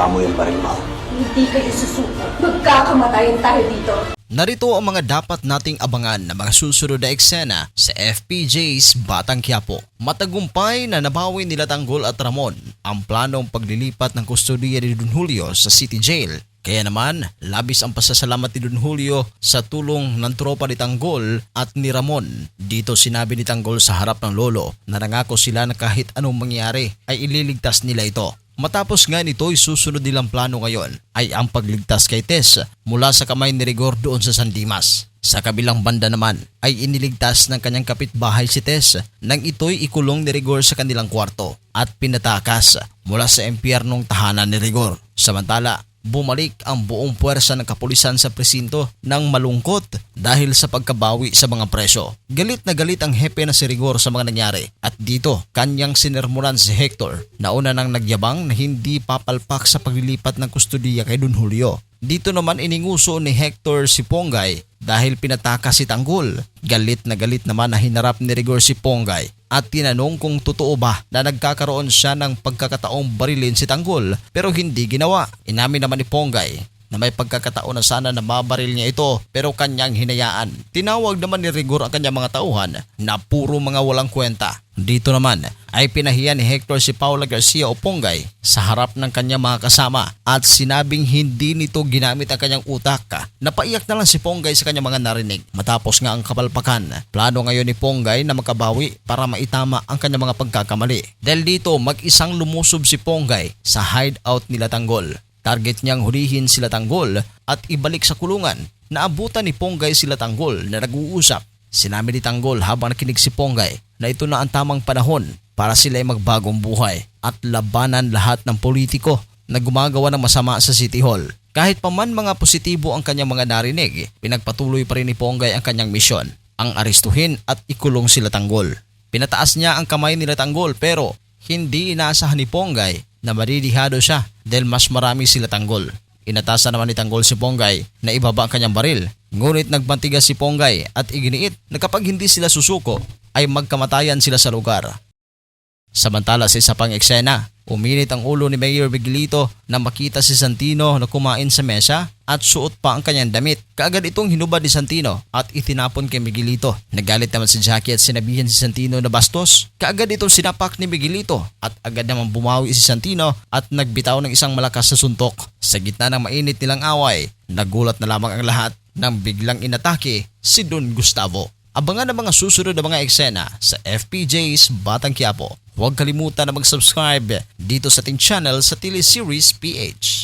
ibaba mo yung baril mo. Hindi kayo susuko. Magkakamatayan tayo dito. Narito ang mga dapat nating abangan na mga susunod na eksena sa FPJ's Batang Quiapo. Matagumpay na nabawi nila Tanggol at Ramon ang planong paglilipat ng kustodiya ni Don Julio sa City Jail. Kaya naman, labis ang pasasalamat ni Don Julio sa tulong ng tropa ni Tanggol at ni Ramon. Dito sinabi ni Tanggol sa harap ng lolo na nangako sila na kahit anong mangyari ay ililigtas nila ito. Matapos nga nito ay susunod nilang plano ngayon ay ang pagligtas kay Tess mula sa kamay ni Rigor doon sa San Dimas. Sa kabilang banda naman ay iniligtas ng kanyang kapitbahay si Tess nang ito'y ikulong ni Rigor sa kanilang kwarto at pinatakas mula sa empyernong tahanan ni Rigor. Samantala, bumalik ang buong puwersa ng kapulisan sa presinto ng malungkot dahil sa pagkabawi sa mga preso. Galit na galit ang hepe na si Rigor sa mga nangyari at dito kanyang sinermulan si Hector na una nang nagyabang na hindi papalpak sa paglilipat ng kustodiya kay Don Julio. Dito naman ininguso ni Hector si Ponggay dahil pinataka si Tanggol. Galit na galit naman na hinarap ni Rigor si Ponggay at tinanong kung totoo ba na nagkakaroon siya ng pagkakataong barilin si Tanggol pero hindi ginawa. Inamin naman ni Ponggay na may pagkakataon na sana na mabaril niya ito pero kanyang hinayaan. Tinawag naman ni Rigor ang kanyang mga tauhan na puro mga walang kwenta. Dito naman ay pinahiya ni Hector si Paula Garcia o Ponggay sa harap ng kanyang mga kasama at sinabing hindi nito ginamit ang kanyang utak. Napaiyak na lang si Ponggay sa kanyang mga narinig. Matapos nga ang kapalpakan, plano ngayon ni Ponggay na makabawi para maitama ang kanyang mga pagkakamali. Dahil dito mag-isang lumusob si Ponggay sa hideout nila Tanggol. Target niyang hulihin sila Tanggol at ibalik sa kulungan. Naabutan ni Ponggay sila Tanggol na nag-uusap. Sinabi ni Tanggol habang nakinig si Ponggay na ito na ang tamang panahon para sila ay magbagong buhay at labanan lahat ng politiko na gumagawa ng masama sa City Hall. Kahit pa man mga positibo ang kanyang mga narinig, pinagpatuloy pa rin ni Ponggay ang kanyang misyon, ang aristuhin at ikulong sila Tanggol. Pinataas niya ang kamay nila Tanggol pero hindi inaasahan ni Ponggay na maridihado siya dahil mas marami sila Tanggol. Inatasan naman ni Tanggol si Ponggay na ibaba ang kanyang baril. Ngunit nagbantigas si Ponggay at iginiit na kapag hindi sila susuko ay magkamatayan sila sa lugar. Samantala sa isa pang eksena, uminit ang ulo ni Mayor Bigilito na makita si Santino na kumain sa mesa at suot pa ang kanyang damit. Kaagad itong hinubad ni Santino at itinapon kay Miguelito. Nagalit naman si Jackie at sinabihan si Santino na bastos. Kaagad itong sinapak ni Miguelito at agad naman bumawi si Santino at nagbitaw ng isang malakas na suntok. Sa gitna ng mainit nilang away, nagulat na lamang ang lahat nang biglang inatake si Don Gustavo. Abangan ang mga susunod na mga eksena sa FPJ's Batang Quiapo. Huwag kalimutan na mag-subscribe dito sa ating channel sa Teleseries PH.